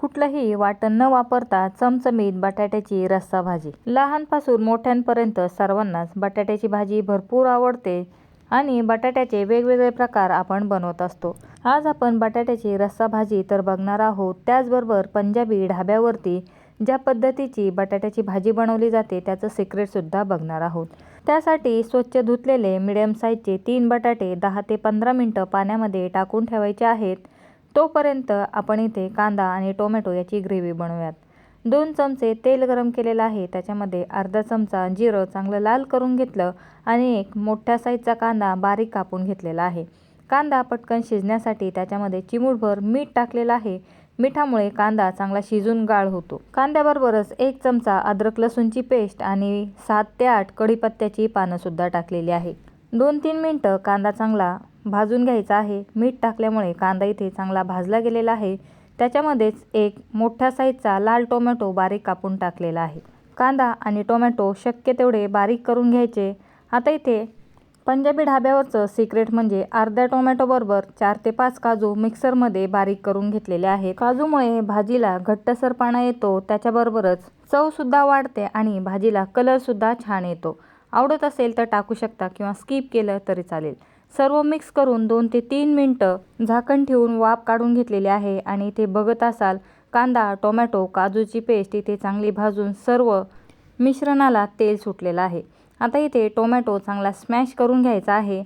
कुठलंही वाटण न वापरता चमचमीत बटाट्याची रस्सा भाजी. लहानपासून मोठ्यांपर्यंत सर्वांनाच बटाट्याची भाजी भरपूर आवडते आणि बटाट्याचे वेगवेगळे प्रकार आपण बनवत असतो. आज आपण बटाट्याची रस्सा भाजी तर बघणार आहोत. त्याचबरोबर पंजाबी ढाब्यावरती ज्या पद्धतीची बटाट्याची भाजी बनवली जाते त्याचं सिक्रेटसुद्धा बघणार आहोत. त्यासाठी स्वच्छ धुतलेले मिडियम साईजचे तीन बटाटे दहा ते पंधरा मिनटं पाण्यामध्ये टाकून ठेवायचे आहेत. तोपर्यंत आपण इथे कांदा आणि टोमॅटो याची ग्रेव्ही बनवूयात. दोन चमचे तेल गरम केलेलं आहे. त्याच्यामध्ये अर्धा चमचा जिरं चांगलं लाल करून घेतलं आणि एक मोठ्या साईजचा कांदा बारीक कापून घेतलेला आहे. कांदा पटकन शिजण्यासाठी त्याच्यामध्ये चिमूटभर मीठ टाकलेलं आहे. मिठामुळे कांदा चांगला शिजून गाळ होतो. कांद्याबरोबरच एक चमचा अद्रक लसूणची पेस्ट आणि सात ते आठ कढीपत्त्याची पानंसुद्धा टाकलेली आहे. दोन तीन मिनटं कांदा चांगला भाजून घ्यायचा आहे. मीठ टाकल्यामुळे कांदा इथे चांगला भाजला गेलेला आहे. त्याच्यामध्येच एक मोठ्या साईजचा लाल टोमॅटो बारीक कापून टाकलेला आहे. कांदा आणि टोमॅटो शक्य तेवढे बारीक करून घ्यायचे. आता इथे पंजाबी ढाब्यावरचं सिक्रेट म्हणजे अर्ध्या टोमॅटोबरोबर चार ते पाच काजू मिक्सरमध्ये बारीक करून घेतलेले आहे काजूमुळे भाजीला घट्टसरपणा येतो. त्याच्याबरोबरच चवसुद्धा वाढते आणि भाजीला कलरसुद्धा छान येतो. आवडत असेल तर टाकू शकता किंवा स्किप केलं तरी चालेल. सर्व मिक्स करून दोन ते तीन मिनटं झाकण ठेवून वाफ काढून घेतलेली आहे आणि इथे बघत असाल कांदा टोमॅटो काजूची पेस्ट इथे चांगली भाजून सर्व मिश्रणाला तेल सुटलेलं आहे. आता इथे टोमॅटो चांगला स्मॅश करून घ्यायचा आहे.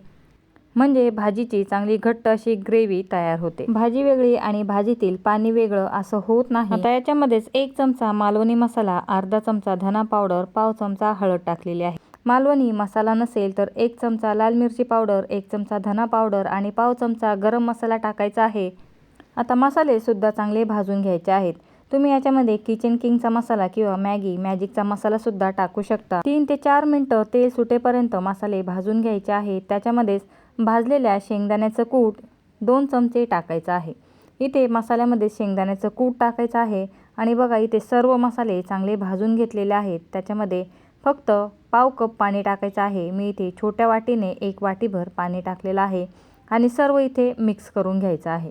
म्हणजे भाजीची चांगली घट्ट अशी ग्रेव्ही तयार होते. भाजी वेगळी आणि भाजीतील पाणी वेगळं असं होत नाही. आता याच्यामध्येच एक चमचा मालवणी मसाला अर्धा चमचा धना पावडर पाव चमचा हळद टाकलेली आहे. मालवणी मसाला नसेल तर एक चमचा लाल मिरची पावडर एक चमचा धना पावडर आणि पाव चमचा गरम मसाला टाकायचा आहे. आता मसालेसुद्धा चांगले भाजून घ्यायचे आहेत. तुम्ही याच्यामध्ये किचन किंगचा मसाला किंवा मॅगी मॅजिकचा मसालासुद्धा टाकू शकता. तीन ते चार मिनटं तेल सुटेपर्यंत मसाले भाजून घ्यायचे आहेत. त्याच्यामध्येच भाजलेल्या शेंगदाण्याचं कूट दोन चमचे टाकायचं आहे. इथे मसाल्यामध्ये शेंगदाण्याचं कूट टाकायचं आहे आणि बघा इथे सर्व मसाले चांगले भाजून घेतलेले आहेत. त्याच्यामध्ये फक्त पाव कप पाणी टाकायचं आहे. मी इथे छोट्या वाटीने एक वाटीभर पाणी टाकलेलं आहे आणि सर्व इथे मिक्स करून घ्यायचं आहे.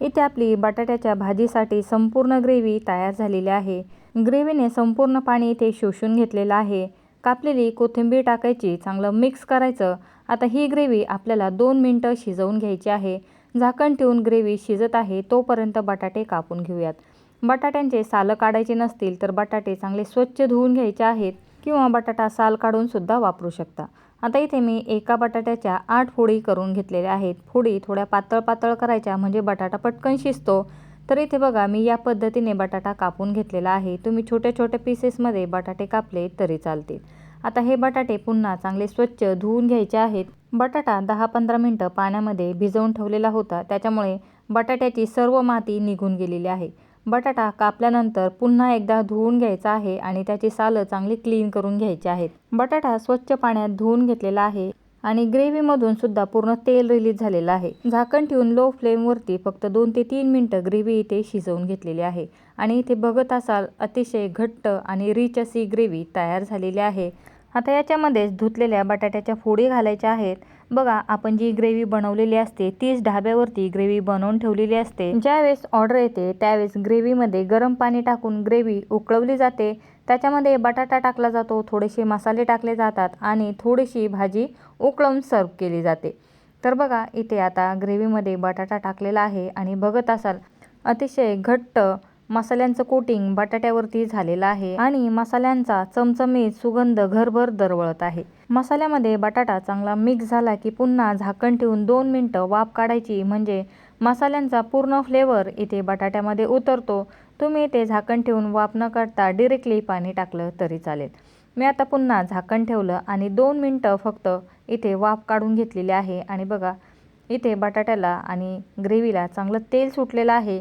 इथे आपली बटाट्याच्या भाजीसाठी संपूर्ण ग्रेव्ही तयार झालेली आहे. ग्रेव्हीने संपूर्ण पाणी इथे शोषून घेतलेलं आहे. कापलेली कोथिंबीर टाकायची चांगलं मिक्स करायचं. आता ही ग्रेव्ही आपल्याला दोन मिनटं शिजवून घ्यायची आहे. झाकण ठेवून ग्रेव्ही शिजत आहे तोपर्यंत बटाटे कापून घेऊयात. बटाट्यांचे सालं काढायचे नसतील तर बटाटे चांगले स्वच्छ धुवून घ्यायचे आहेत. किंवा बटाटा साल काढूनसुद्धा वापरू शकता. आता इथे मी एका बटाट्याच्या आठ फोडी करून घेतलेल्या आहेत. फोडी थोड्या पातळ पातळ करायच्या म्हणजे बटाटा पटकन शिजतो. तर इथे बघा मी या पद्धतीने बटाटा कापून घेतलेला आहे. तुम्ही छोट्या छोट्या पीसेसमध्ये बटाटे कापले तरी चालतील. आता हे बटाटे पुन्हा चांगले स्वच्छ धुवून घ्यायचे आहेत. बटाटा दहा पंधरा मिनटं पाण्यामध्ये भिजवून ठेवलेला होता. त्याच्यामुळे बटाट्याची सर्व माती निघून गेलेली आहे. बटाटा कापल्यानंतर पुन्हा एकदा धुवून घ्यायचा आहे आणि त्याची सालं चांगली क्लीन करून घ्यायची आहेत. बटाटा स्वच्छ पाण्यात धुवून घेतलेला आहे आणि ग्रेव्हीमधून सुद्धा पूर्ण तेल रिलीज झालेलं आहे. झाकण ठेवून लो फ्लेमवरती फक्त दोन ते तीन मिनटं ग्रेव्ही इथे शिजवून घेतलेली आहे. आणि इथे बघत असाल अतिशय घट्ट आणि रिच अशी ग्रेव्ही तयार झालेली आहे. आता याच्यामध्येच धुतलेल्या बटाट्याच्या फोडी घालायच्या आहेत. बघा आपण जी ग्रेव्ही बनवलेली असते तीच ढाब्यावरती ग्रेव्ही बनवून ठेवलेली असते. ज्यावेळेस ऑर्डर येते त्यावेळेस ग्रेव्हीमध्ये गरम पाणी टाकून ग्रेव्ही उकळवली जाते. त्याच्यामध्ये बटाटा टाकला जातो थोडेसे मसाले टाकले जातात आणि थोडीशी भाजी उकळवून सर्व केली जाते. तर बघा इथे आता ग्रेव्हीमध्ये बटाटा टाकलेला आहे आणि बघत असाल अतिशय घट्ट मसाल्यांचं कोटिंग बटाट्यावरती झालेलं आहे आणि मसाल्यांचा चमचमीत सुगंध घरभर दरवळत आहे. मसाल्यामध्ये बटाटा चांगला मिक्स झाला की पुन्हा झाकण ठेवून दोन मिनटं वाफ काढायची म्हणजे मसाल्यांचा पूर्ण फ्लेवर इथे बटाट्यामध्ये उतरतो. तुम्ही ते झाकण ठेवून वाफ न काढता डिरेक्टली पाणी टाकलं तरी चालेल. मी आता पुन्हा झाकण ठेवलं आणि दोन मिनटं फक्त इथे वाफ काढून घेतलेली आहे. आणि बघा इथे बटाट्याला आणि ग्रेव्हीला चांगलं तेल सुटलेलं आहे.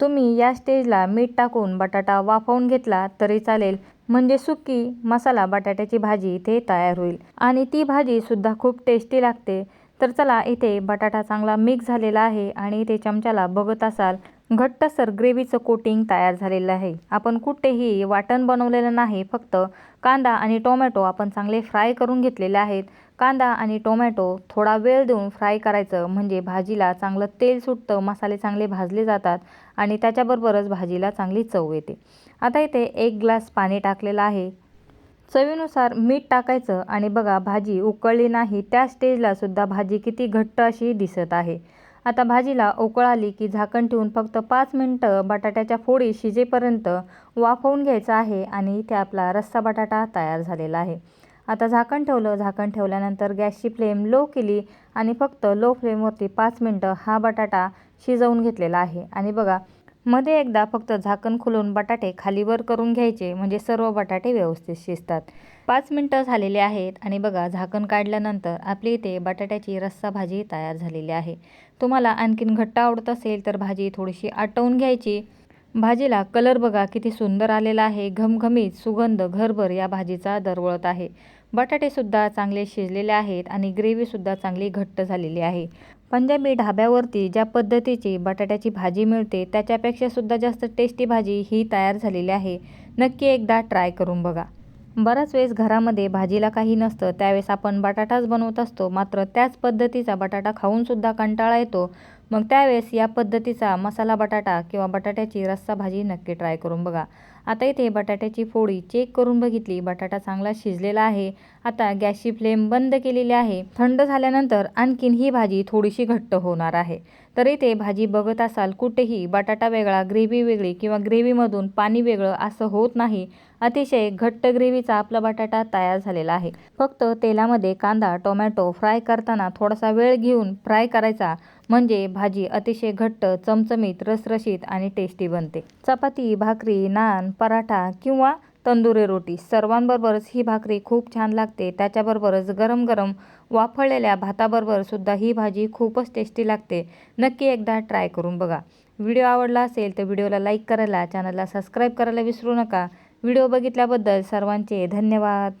तुम्ही या स्टेजला मीठ टाकून बटाटा वाफवून घेतला तरी चालेल. म्हणजे सुकी मसाला बटाट्याची भाजी इथे तयार होईल. आणि ती भाजीसुद्धा खूप टेस्टी लागते. तर चला इथे बटाटा चांगला मिक्स झालेला आहे आणि इथे चमच्याला बघत असाल घट्टसर ग्रेव्हीचं कोटिंग तयार झालेलं आहे. आपण कुठेही वाटण बनवलेलं नाही फक्त कांदा आणि टोमॅटो आपण चांगले फ्राय करून घेतलेले आहेत. कांदा आणि टोमॅटो थोडा वेळ देऊन फ्राय करायचं. म्हणजे भाजीला चांगलं तेल सुटतं मसाले चांगले भाजले जातात आणि त्याच्याबरोबरच भाजीला चांगली चव येते. आता इथे एक ग्लास पाणी टाकलेलं आहे. चवीनुसार मीठ टाकायचं आणि बघा भाजी उकळली नाही त्या स्टेजला सुद्धा भाजी किती घट्ट अशी दिसत आहे. आता भाजीला उकळ आली की झाकण ठेवून फक्त पाच मिनटं बटाट्याच्या फोडी शिजेपर्यंत वाफवून घ्यायचं आहे आणि इथे आपला रस्सा बटाटा तयार झालेला आहे. आता झाकण ठेवलं झाकण ठेवल्यानंतर गॅसची फ्लेम लो केली आणि फक्त लो फ्लेमवरती पाच मिनटं हा बटाटा शिजवून घेतलेला आहे. आणि बघा मध्ये एकदा फक्त झाकण खुलून बटाटे खालीवर करून घ्यायचे म्हणजे सर्व बटाटे व्यवस्थित शिजतात. पाच मिनटं झालेले आहेत आणि बघा झाकण काढल्यानंतर आपली इथे बटाट्याची रस्सा भाजी तयार झालेली आहे. तुम्हाला आणखीन घट्ट आवडत असेल तर भाजी थोडीशी आटवून घ्यायची. भाजीला कलर बघा किती सुंदर आलेला आहे. घमघमीत सुगंध घरभर या भाजीचा दरवळत आहे. बटाटेसुद्धा चांगले शिजलेले आहेत आणि ग्रेव्हीसुद्धा चांगली घट्ट झालेली आहे. पंजाबी ढाब्यावरती ज्या पद्धतीची बटाट्याची भाजी मिळते त्याच्यापेक्षासुद्धा जास्त टेस्टी भाजी ही तयार झालेली आहे. नक्की एकदा ट्राय करून बघा. बराच वेळेस घरामध्ये भाजीला काही नसतं त्यावेळेस आपण बटाटाच बनवत असतो. मात्र त्याच पद्धतीचा बटाटा खाऊनसुद्धा कंटाळा येतो. मग त्यावेळेस या पद्धतीचा मसाला बटाटा किंवा बटाट्याची रस्सा भाजी नक्की ट्राय करून बघा. आता इथे बटाट्याची फोडी चेक करून बघितली. बटाटा चांगला शिजलेला आहे. आता गॅसची फ्लेम बंद केलेली आहे. थंड झाल्यानंतर आणखीन ही भाजी थोडीशी घट्ट होणार आहे. तर इथे भाजी बघत असाल कुठेही बटाटा वेगळा ग्रेव्ही वेगळी किंवा ग्रेव्हीमधून पाणी वेगळं असं होत नाही अतिशय घट्ट ग्रेव्हीचा आपला बटाटा तयार झालेला आहे. फक्त तेलामध्ये कांदा टोमॅटो फ्राय करताना थोडासा वेळ घेऊन फ्राय करायचा म्हणजे भाजी अतिशय घट्ट चमचमीत रसरशीत आणि टेस्टी बनते. चपाती भाकरी नान पराठा किंवा तंदुरी रोटी. सर्वांबरोबरच ही भाकरी खूप छान लागते. त्याच्याबरोबरच गरम गरम वाफळलेल्या भाताबरोबर सुद्धा ही भाजी खूपच टेस्टी लागते. नक्की एकदा ट्राय करून बघा. व्हिडिओ आवडला असेल तर व्हिडिओला लाईक करायला चॅनलला सबस्क्राईब करायला विसरू नका. व्हिडिओ बघितल्याबद्दल सर्वांचे धन्यवाद.